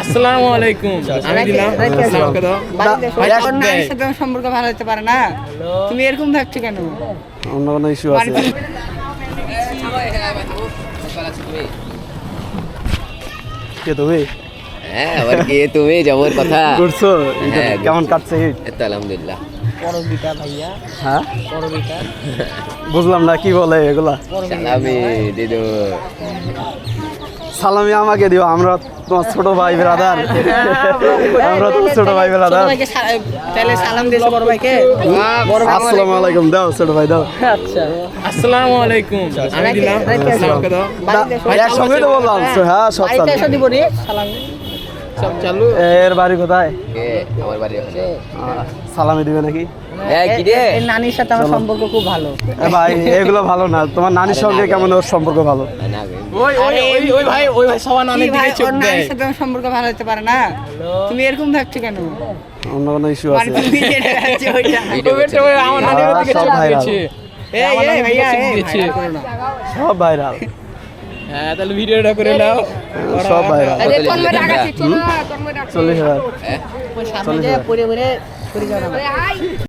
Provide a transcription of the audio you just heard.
আসসালামু আলাইকুম। আমি দিলাম। দাও। ভাই এখন নারীর সাথে সম্পর্ক ভালো হতে পারে না। তুমি এরকম ভাবছ কেন? অন্য কোনো ইস্যু আছে? কে তুমি? হ্যাঁ আবার কি তুমি? যাবর কথা। করছ হ্যাঁ, কেমন কাটছে এই তো আলহামদুলিল্লাহ। পরবিটা ভাইয়া। হ্যাঁ? পরবিটা। বুঝলাম না কি বলে এগুলা? সালামি দিদু সালামি আমাকে দিও আমরা তোমার ছোট ভাই ব্রাদার আমরা তো ছোট ভাই ব্রাদার তাহলে সালাম দিয়েছ বড় ভাইকে। আসসালামু আলাইকুম দাও ছোট ভাই দাও। আচ্ছা। আসসালামু আলাইকুম। আমি দিলাম রাইতে দাও। একসঙ্গে তো বললাম হ্যাঁ সব দিব। রে সালাম। সব চালু? এর বাড়ি কোথায়? কে? আমার বাড়ি সালামি দিবে নাকি? হ্যাঁ নানির সাথে আমার সম্পর্ক খুব ভালো। ভাই এগুলো ভালো না। তোমার নানির সঙ্গে কেমন ওর সম্পর্ক ভালো? ওই ওই ওই ওই ভাই ওই ভাই সবার কি ভাই দিকে চোখ দেয়। নারীর সাথে আমার সম্পর্ক ভালো হতে পারে না? তুমি এরকম ভাবছ কেন? অন্য কোনো ইস্যু আছে। বাড়িতে তুমি যেটা ভাবছ ওইটা। ভিডিও ওই করছে ওই আমার নানির হ্যাঁ, দিকে চোখ দিয়েছে। এই, এই, ভাইয়া, দিকে চোখ এই, দিয়েছে। ভাইরাল করো না। সব ভাইরাল হ্যাঁ তাহলে ভিডিওটা করে নাও। সব ভাইরাল আরে, তন্ময় চল্লিশ হাজার।